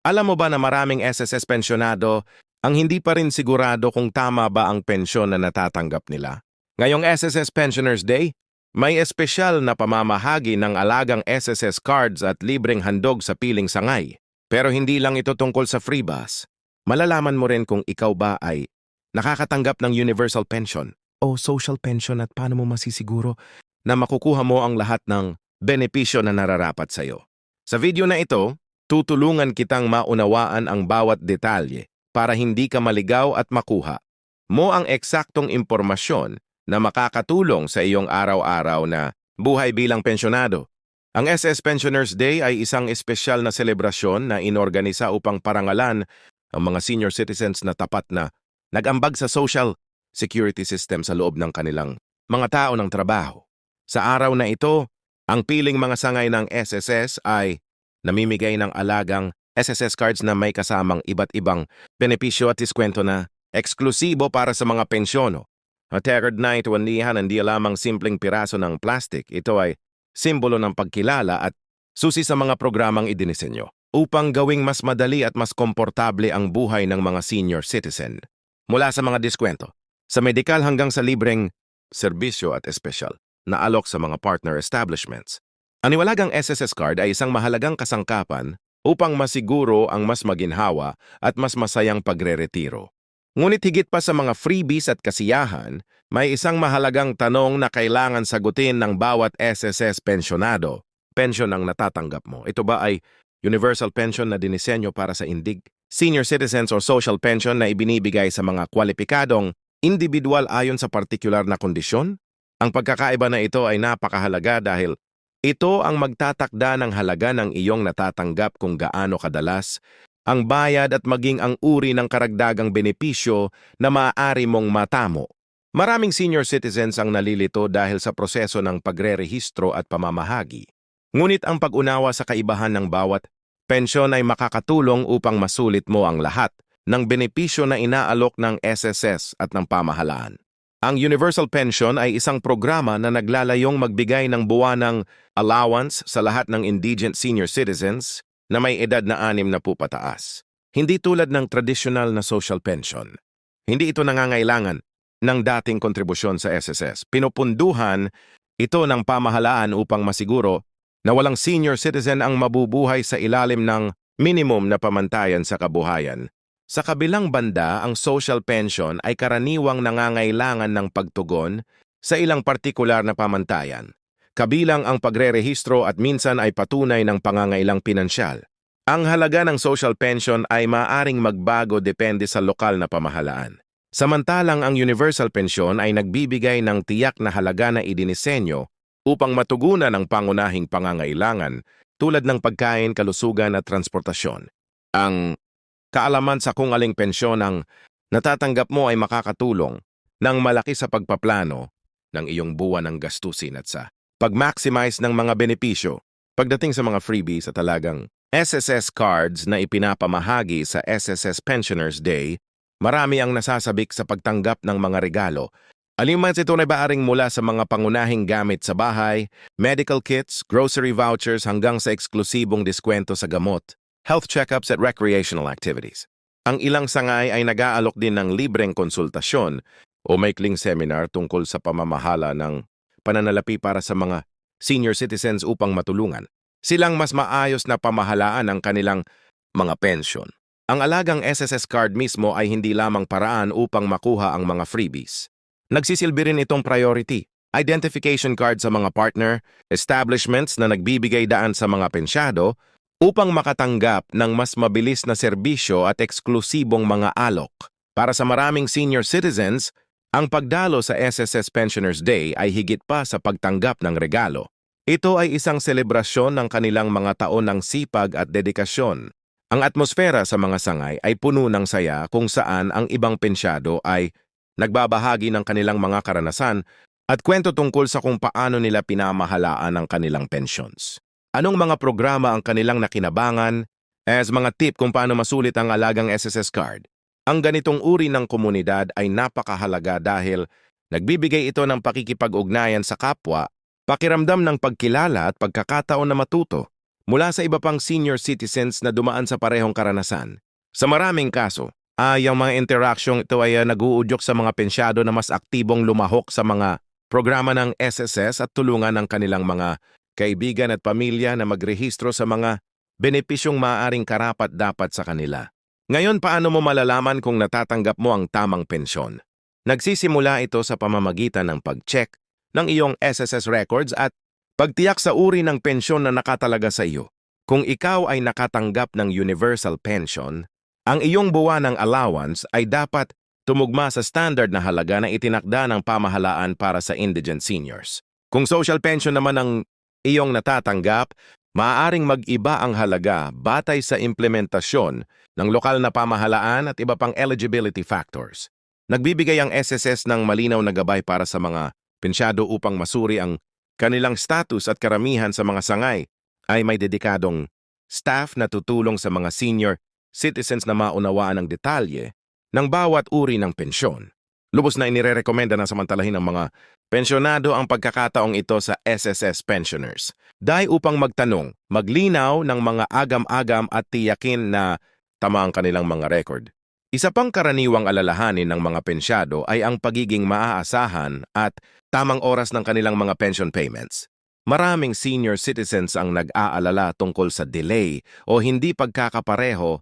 Alam mo ba na maraming SSS pensyonado ang hindi pa rin sigurado kung tama ba ang pensyon na natatanggap nila? Ngayong SSS Pensioners Day, may espesyal na pamamahagi ng alagang SSS cards at libreng handog sa piling sangay. Pero hindi lang ito tungkol sa free bus. Malalaman mo rin kung ikaw ba ay nakakatanggap ng universal pension o social pension at paano mo masisiguro na makukuha mo ang lahat ng benepisyo na nararapat sa iyo. Sa video na ito, tutulungan kitang maunawaan ang bawat detalye para hindi ka maligaw at makuha mo ang eksaktong impormasyon na makakatulong sa iyong araw-araw na buhay bilang pensyonado. Ang SS Pensioners Day ay isang espesyal na selebrasyon na inorganisa upang parangalan ang mga senior citizens na tapat na nag-ambag sa social security system sa loob ng kanilang mga tao ng trabaho. Sa araw na ito, ang piling mga sangay ng SSS ay namimigay ng alagang SSS cards na may kasamang iba't ibang benepisyo at diskwento na eksklusibo para sa mga pensyono. At record na ito anihan hindi lamang simpleng piraso ng plastic, ito ay simbolo ng pagkilala at susi sa mga programang idinisenyo upang gawing mas madali at mas komportable ang buhay ng mga senior citizen. Mula sa mga diskwento, sa medikal hanggang sa libreng serbisyo at espesyal na alok sa mga partner establishments. Ang iwalagang SSS card ay isang mahalagang kasangkapan upang masiguro ang mas maginhawa at mas masayang pagre-retiro. Ngunit higit pa sa mga freebies at kasiyahan, may isang mahalagang tanong na kailangan sagutin ng bawat SSS pensionado. Pension ang natatanggap mo. Ito ba ay universal pension na dinisenyo para sa indig? Senior citizens or social pension na ibinibigay sa mga kwalipikadong individual ayon sa partikular na kondisyon? Ang pagkakaiba na ito ay napakahalaga dahil ito ang magtatakda ng halaga ng iyong natatanggap kung gaano kadalas ang bayad at maging ang uri ng karagdagang benepisyo na maaari mong matamo. Maraming senior citizens ang nalilito dahil sa proseso ng pagre-rehistro at pamamahagi. Ngunit ang pag-unawa sa kaibahan ng bawat pensyon ay makakatulong upang masulit mo ang lahat ng benepisyo na inaalok ng SSS at ng pamahalaan. Ang Universal Pension ay isang programa na naglalayong magbigay ng buwanang allowance sa lahat ng indigent senior citizens na may edad na anim na po pataas. Hindi tulad ng traditional na social pension. Hindi ito nangangailangan ng dating kontribusyon sa SSS. Pinupunduhan ito ng pamahalaan upang masiguro na walang senior citizen ang mabubuhay sa ilalim ng minimum na pamantayan sa kabuhayan. Sa kabilang banda, ang social pension ay karaniwang nangangailangan ng pagtugon sa ilang partikular na pamantayan kabilang ang pagre-rehistro at minsan ay patunay ng pangangailang pinansyal. Ang halaga ng social pension ay maaring magbago depende sa lokal na pamahalaan. Samantalang ang universal pension ay nagbibigay ng tiyak na halaga na idinisenyo upang matugunan ang pangunahing pangangailangan tulad ng pagkain, kalusugan at transportasyon. Ang kaalaman sa kung aling pensyon ang natatanggap mo ay makakatulong ng malaki sa pagpaplano ng iyong buwan ng gastusin at sa pag-maximize ng mga benepisyo. Pagdating sa mga freebies sa talagang SSS cards na ipinapamahagi sa SSS Pensioners Day, marami ang nasasabik sa pagtanggap ng mga regalo. Aliman ito na baaring mula sa mga pangunahing gamit sa bahay, medical kits, grocery vouchers hanggang sa eksklusibong diskwento sa gamot, health checkups at recreational activities. Ang ilang sangay ay nag-aalok din ng libreng konsultasyon o maikling seminar tungkol sa pamamahala ng pananalapi para sa mga senior citizens upang matulungan. Silang mas maayos na pamahalaan ang kanilang mga pensyon. Ang alagang SSS card mismo ay hindi lamang paraan upang makuha ang mga freebies. Nagsisilbi rin itong priority, identification card sa mga partner, establishments na nagbibigay daan sa mga pensyado upang makatanggap ng mas mabilis na serbisyo at eksklusibong mga alok. Para sa maraming senior citizens, ang pagdalo sa SSS Pensioners Day ay higit pa sa pagtanggap ng regalo. Ito ay isang selebrasyon ng kanilang mga taon ng sipag at dedikasyon. Ang atmosfera sa mga sangay ay puno ng saya kung saan ang ibang pensyado ay nagbabahagi ng kanilang mga karanasan at kwento tungkol sa kung paano nila pinamahalaan ang kanilang pensions. Anong mga programa ang kanilang nakinabangan as mga tip kung paano masulit ang alagang SSS card? Ang ganitong uri ng komunidad ay napakahalaga dahil nagbibigay ito ng pakikipag-ugnayan sa kapwa, pakiramdam ng pagkilala at pagkakataon na matuto mula sa iba pang senior citizens na dumaan sa parehong karanasan. Sa maraming kaso, ay ang mga interaksyong ito ay ah, nag-uudyok sa mga pensyado na mas aktibong lumahok sa mga programa ng SSS at tulungan ng kanilang mga kaibigan at pamilya na magrehistro sa mga benepisyong maaaring karapat dapat sa kanila. Ngayon, paano mo malalaman kung natatanggap mo ang tamang pensyon? Nagsisimula ito sa pamamagitan ng pag-check ng iyong SSS records at pagtiyak sa uri ng pensyon na nakatalaga sa iyo. Kung ikaw ay nakatanggap ng universal pension, ang iyong buwanang allowance ay dapat tumugma sa standard na halaga na itinakda ng pamahalaan para sa indigent seniors. Kung social pension naman ang iyong natatanggap, maaaring mag-iba ang halaga batay sa implementasyon ng lokal na pamahalaan at iba pang eligibility factors. Nagbibigay ang SSS ng malinaw na gabay para sa mga pensyado upang masuri ang kanilang status at karamihan sa mga sangay ay may dedikadong staff na tutulong sa mga senior citizens na maunawaan ang detalye ng bawat uri ng pensyon. Lubos na inirerekomenda na samantalahin ng mga pensyonado ang pagkakataong ito sa SSS pensioners. Dahil upang magtanong, maglinaw ng mga agam-agam at tiyakin na tama ang kanilang mga record. Isa pang karaniwang alalahanin ng mga pensyado ay ang pagiging maaasahan at tamang oras ng kanilang mga pension payments. Maraming senior citizens ang nag-aalala tungkol sa delay o hindi pagkakapareho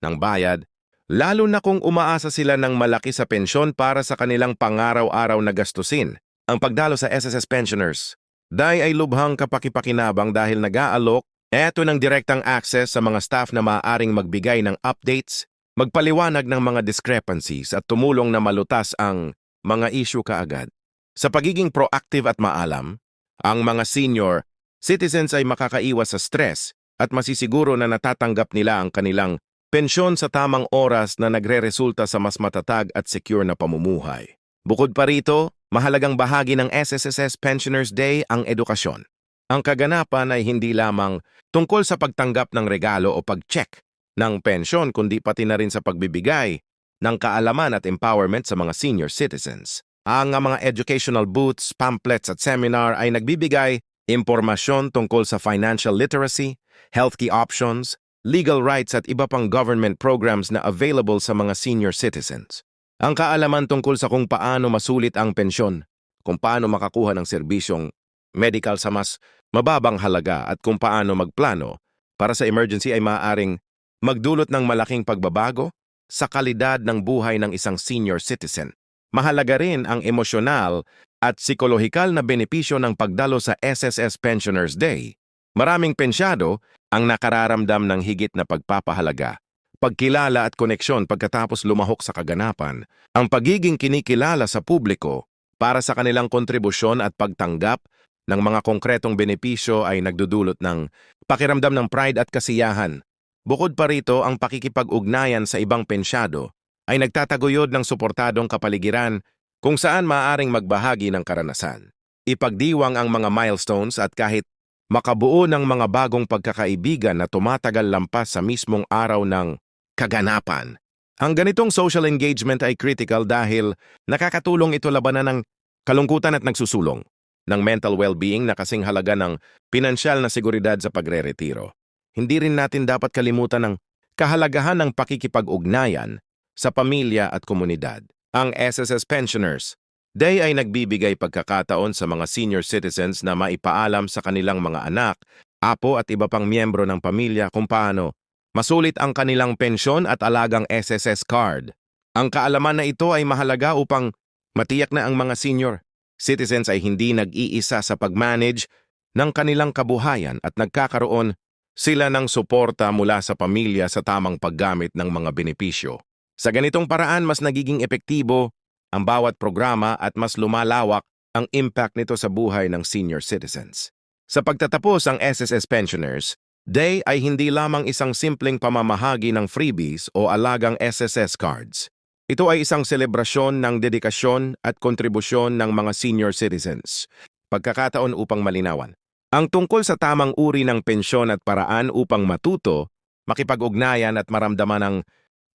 ng bayad lalo na kung umaasa sila ng malaki sa pensyon para sa kanilang pangaraw-araw na gastusin. Ang pagdalo sa SSS pensioners, dahil ay lubhang kapakipakinabang dahil nag-aalok, eto ng direktang access sa mga staff na maaaring magbigay ng updates, magpaliwanag ng mga discrepancies at tumulong na malutas ang mga issue kaagad. Sa pagiging proactive at maalam, ang mga senior citizens ay makakaiwas sa stress at masisiguro na natatanggap nila ang kanilang Pensyon sa tamang oras na nagre-resulta sa mas matatag at secure na pamumuhay. Bukod pa rito, mahalagang bahagi ng SSSS Pensioners Day ang edukasyon. Ang kaganapan ay hindi lamang tungkol sa pagtanggap ng regalo o pag-check ng pensyon kundi pati na rin sa pagbibigay ng kaalaman at empowerment sa mga senior citizens. Ang mga educational booths, pamphlets at seminar ay nagbibigay impormasyon tungkol sa financial literacy, healthy options, legal rights at iba pang government programs na available sa mga senior citizens. Ang kaalaman tungkol sa kung paano masulit ang pensyon, kung paano makakuha ng serbisyong medical sa mas mababang halaga at kung paano magplano para sa emergency ay maaaring magdulot ng malaking pagbabago sa kalidad ng buhay ng isang senior citizen. Mahalaga rin ang emosyonal at psikolohikal na benepisyo ng pagdalo sa SSS Pensioners Day. Maraming pensyado ang nakararamdam ng higit na pagpapahalaga, pagkilala at koneksyon pagkatapos lumahok sa kaganapan, ang pagiging kinikilala sa publiko para sa kanilang kontribusyon at pagtanggap ng mga konkretong benepisyo ay nagdudulot ng pakiramdam ng pride at kasiyahan. Bukod pa rito, ang pakikipag-ugnayan sa ibang pensyado ay nagtataguyod ng suportadong kapaligiran kung saan maaaring magbahagi ng karanasan. Ipagdiwang ang mga milestones at kahit makabuo ng mga bagong pagkakaibigan na tumatagal lampas sa mismong araw ng kaganapan. Ang ganitong social engagement ay critical dahil nakakatulong ito labanan ng kalungkutan at nagsusulong ng mental well-being na kasing halaga ng pinansyal na seguridad sa pagre-retiro. Hindi rin natin dapat kalimutan ang kahalagahan ng pakikipag-ugnayan sa pamilya at komunidad. Ang SSS Pensioners Day ay nagbibigay pagkakataon sa mga senior citizens na maipaalam sa kanilang mga anak, apo at iba pang miyembro ng pamilya kung paano masulit ang kanilang pensyon at alagang SSS card. Ang kaalaman na ito ay mahalaga upang matiyak na ang mga senior citizens ay hindi nag-iisa sa pag-manage ng kanilang kabuhayan at nagkakaroon sila ng suporta mula sa pamilya sa tamang paggamit ng mga benepisyo. Sa ganitong paraan, mas nagiging epektibo ang bawat programa at mas lumalawak ang impact nito sa buhay ng senior citizens. Sa pagtatapos ang SSS Pensioners, Day ay hindi lamang isang simpleng pamamahagi ng freebies o alagang SSS cards. Ito ay isang selebrasyon ng dedikasyon at kontribusyon ng mga senior citizens. Pagkakataon upang malinawan. Ang tungkol sa tamang uri ng pensyon at paraan upang matuto, makipag-ugnayan at maramdaman ang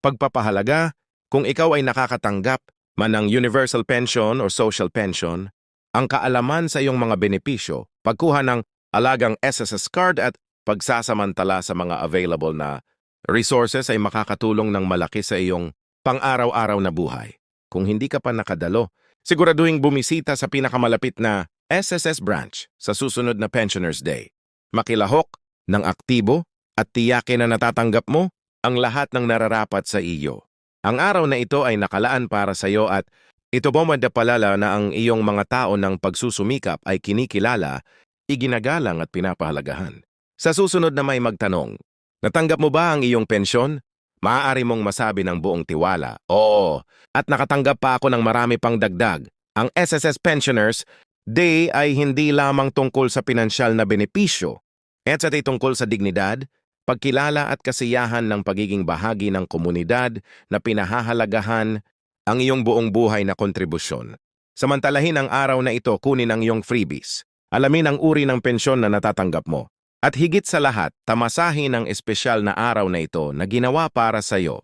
pagpapahalaga kung ikaw ay nakakatanggap man ang universal pension or social pension, ang kaalaman sa iyong mga benepisyo, pagkuha ng alagang SSS card at pagsasamantala sa mga available na resources ay makakatulong ng malaki sa iyong pang-araw-araw na buhay. Kung hindi ka pa nakadalo, siguraduhin bumisita sa pinakamalapit na SSS branch sa susunod na Pensioners Day. Makilahok ng aktibo at tiyakin na natatanggap mo ang lahat ng nararapat sa iyo. Ang araw na ito ay nakalaan para sa iyo at ito po madapalala na ang iyong mga tao ng pagsusumikap ay kinikilala, iginagalang at pinapahalagahan. Sa susunod na may magtanong, natanggap mo ba ang iyong pensyon? Maaari mong masabi ng buong tiwala, oo, at nakatanggap pa ako ng marami pang dagdag. Ang SSS Pensioners Day ay hindi lamang tungkol sa pinansyal na benepisyo, at sa tungkol sa dignidad, pagkilala at kasiyahan ng pagiging bahagi ng komunidad na pinahahalagahan ang iyong buong buhay na kontribusyon. Samantalahin ang araw na ito kunin ang iyong freebies. Alamin ang uri ng pensyon na natatanggap mo. At higit sa lahat, tamasahin ang espesyal na araw na ito na ginawa para sa iyo.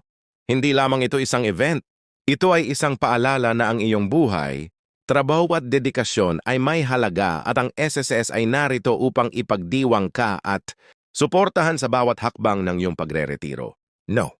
Hindi lamang ito isang event. Ito ay isang paalala na ang iyong buhay, trabaho at dedikasyon ay may halaga at ang SSS ay narito upang ipagdiwang ka at suportahan sa bawat hakbang ng iyong pagre-retiro. No.